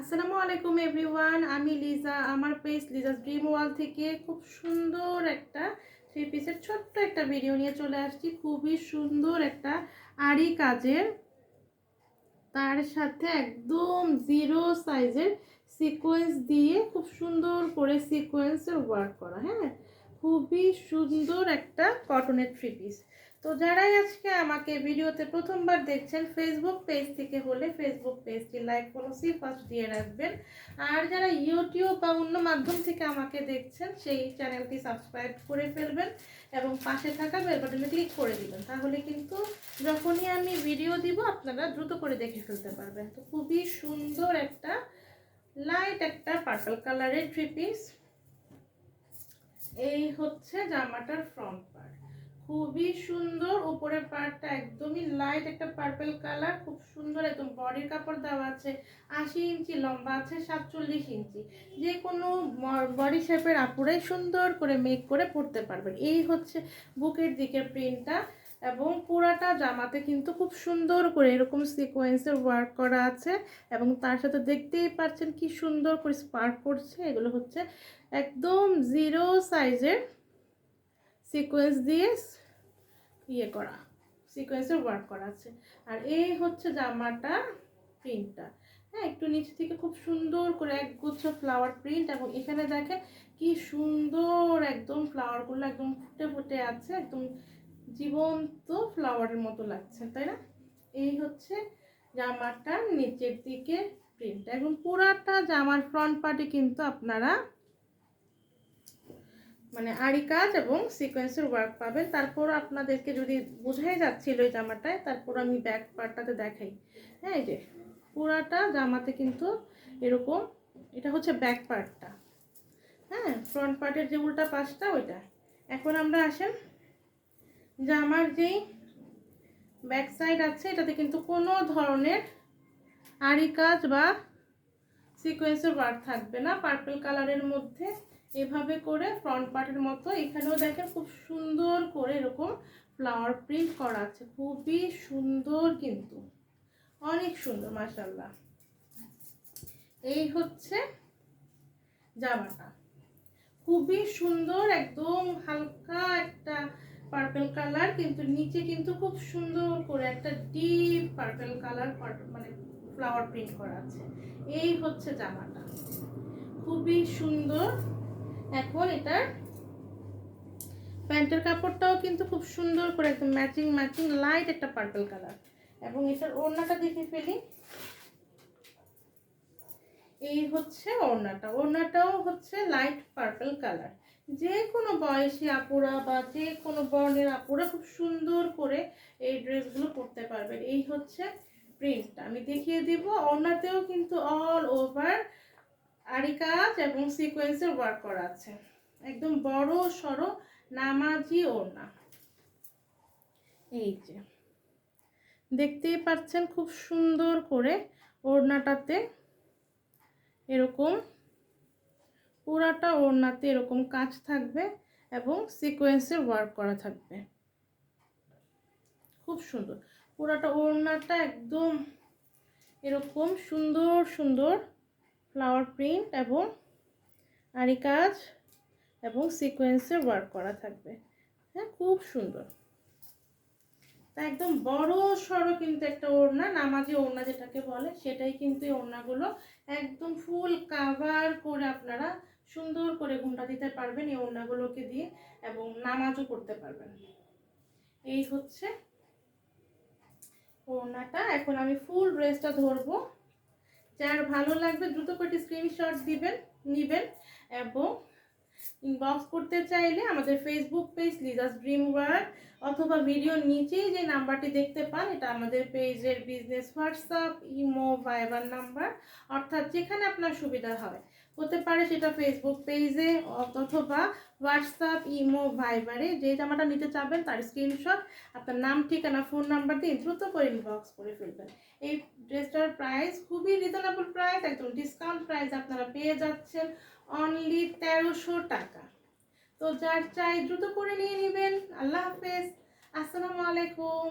আসসালামু আলাইকুম এভরিওয়ান, আমি লিজা, আমার পেজ লিজাস ড্রিম ওয়াল থেকে খুব সুন্দর একটা থ্রি পিসের ছোট্ট একটা ভিডিও নিয়ে চলে আসছি। খুবই সুন্দর একটা আড়ি কাজের, তার সাথে একদম জিরো সাইজের সিকোয়েন্স দিয়ে খুব সুন্দর করে সিকোয়েন্সের ওয়ার্ক করা হ্যাঁ? খুবই সুন্দর একটা কটনের থ্রি পিস তো যারাই আজকে আমাকে ভিডিওতে প্রথমবার দেখছেন ফেসবুক পেজ থেকে হলে ফেসবুক পেজটি লাইক ফলো সি ফার্স্ট দিয়ে রাখবেন। আর যারা ইউটিউব বা অন্য মাধ্যম থেকে আমাকে দেখছেন, সেই চ্যানেলটি সাবস্ক্রাইব করে ফেলবেন এবং পাশে থাকা বেল বাটনে ক্লিক করে দিবেন। তাহলে কিন্তু যখনই আমি ভিডিও দিব, আপনারা দ্রুত করে দেখে ফেলতে পারবেন। তো খুবই সুন্দর একটা লাইট একটা পার্পল কালারের থ্রি পিস এই হচ্ছে জামাটার ফ্রন্ট খুবই সুন্দর। উপরের পার্টটা একদমই লাইট একটা পার্পল কালার খুব সুন্দর একদম বডির কাপড় দেওয়া আছে, আশি ইঞ্চি, লম্বা আছে সাতচল্লিশ ইঞ্চি। যে কোনো বডি শেপের আপুরাই সুন্দর করে মেক করে পরতে পারবেন। এই হচ্ছে বুকের দিকের প্রিন্টটা এবং পুরাটা জামাতে কিন্তু খুব সুন্দর করে এরকম সিকোয়েন্সের ওয়ার্ক করা আছে এবং তার সাথে দেখতেই পাচ্ছেন কি সুন্দর করে স্পার্ক করছে। এগুলো হচ্ছে একদম জিরো সাইজের সিকোয়েন্স দিয়ে ইয়ে করা সিকোয়েন্সের ওয়ার্ক করা আছে। আর এই হচ্ছে জামাটা প্রিন্টটা হ্যাঁ একটু নিচে থেকে খুব সুন্দর করে এক গুচ্ছ ফ্লাওয়ার প্রিন্ট এবং এখানে দেখেন কি সুন্দর একদম ফ্লাওয়ারগুলো একদম ফুটে ফুটে আছে, একদম জীবন্ত ফ্লাওয়ারের মতো লাগছে, তাই না? এই হচ্ছে জামাটার নিচের দিকে প্রিন্ট এবং পুরাটা জামার ফ্রন্ট পার্টে কিন্তু আপনারা মানে আড়ি কাজ এবং সিকোয়েন্সের ওয়ার্ক পাবেন। তারপর আপনাদেরকে যদি বোঝাই যাচ্ছিল এই জামাটায়, তারপর আমি ব্যাক পার্টটাতে দেখাই। হ্যাঁ এই যে পুরাটা জামাতে কিন্তু এরকম, এটা হচ্ছে ব্যাক পার্টটা হ্যাঁ ফ্রন্ট পার্টের যে উল্টা পাশটা, ওইটা। এখন আমরা আসেন, জামার যেই ব্যাক সাইড আছে, এটাতে কিন্তু কোনো ধরনের আড়ি কাজ বা সিকোয়েন্সের ওয়ার্ক থাকবে না। পার্পল কালারের মধ্যে এভাবে করে ফ্রন্ট পার্টের মতো এখানেও দেখেন খুব সুন্দর করে এরকম ফ্লাওয়ার প্রিন্ট করা আছে। খুবই সুন্দর কিন্তু। অনেক সুন্দর মাসাল্লাহ এই হচ্ছে জামাটা। খুবই সুন্দর, একদম হালকা একটা পার্পল কালার কিন্তু নিচে কিন্তু খুব সুন্দর করে একটা ডিপ পার্পল কালার মানে ফ্লাওয়ার প্রিন্ট করা আছে। এই হচ্ছে জামাটা। খুবই সুন্দর। এখন এটার প্যান্টের কাপড়টাও কিন্তু খুব সুন্দর করে একদম ম্যাচিং ম্যাচিং লাইট একটা পার্পল কালার এবং এটার ওড়নাটা দেখে ফেলি। এই হচ্ছে ওড়নাটা। ওড়নাটাও হচ্ছে লাইট পার্পল কালার যে কোনো বয়সী আপুরা বা যে কোনো বর্ণের আপুরা খুব সুন্দর করে এই ড্রেসগুলো পরতে পারবেন। এই হচ্ছে প্রিন্টটা আমি দেখিয়ে দিব। ওড়নাতেও কিন্তু অল ওভার আড়ি কাজ এবং সিকোয়েন্সের ওয়ার্ক করা আছে একদম বড় সড়ো নামাজি ওড়না। এই যে। দেখতেই পাচ্ছেন খুব সুন্দর করে ওড়নাটাতে এরকম, পুরাটা ওড়নাতে এরকম কাজ থাকবে এবং সিকোয়েন্সের ওয়ার্ক করা থাকবে। খুব সুন্দর। পুরাটা ওড়নাটা একদম এরকম সুন্দর সুন্দর ফ্লাওয়ার প্রিন্ট এবং আরি কাজ এবং সিকোয়েন্সের ওয়ার্ক করা থাকবে। হ্যাঁ খুব সুন্দর। তা একদম বড় সড়ো কিন্তু একটা ওড়না, নামাজি ওড়না যেটাকে বলে, সেটাই কিন্তু এই ওড়নাগুলো একদম ফুল কাভার করে আপনারা সুন্দর করে ঘুমটা দিতে পারবেন এই ওড়নাগুলোকে দিয়ে এবং নামাজও করতে পারবেন। এই হচ্ছে ওড়নাটা। এখন আমি ফুল ড্রেসটা ধরবো। যার ভালো লাগবে দ্রুত করে স্ক্রিনশট দিবেন, নেবেন এবং ইনবক্স করতে চাইলে আমাদের Facebook page Liza's dream work অথবা ভিডিওর নিচেই যে নাম্বারটি দেখতে পান, এটা আমাদের পেজের business WhatsApp imo Viber number অর্থাৎ যেখানে আপনার সুবিধা হয় হতে পারে সেটা ফেসবুক পেজে অথবা হোয়াটসঅ্যাপ ইমো ভাইবারে যে জামাটা নিতে চাবেন তার স্ক্রিনশট আপনার নাম, ঠিকানা ফোন নাম্বার দিয়ে দ্রুত করে ইনবক্স করে ফেলবেন। এই ড্রেসটার প্রাইস খুবই রিজনেবল প্রাইস একদম ডিসকাউন্ট প্রাইস আপনারা পেয়ে যাচ্ছেন অনলি তেরোশো টাকা। তো যার চাই দ্রুত করে নিয়ে নেবেন। আল্লাহ হাফেজ। আসসালামু আলাইকুম।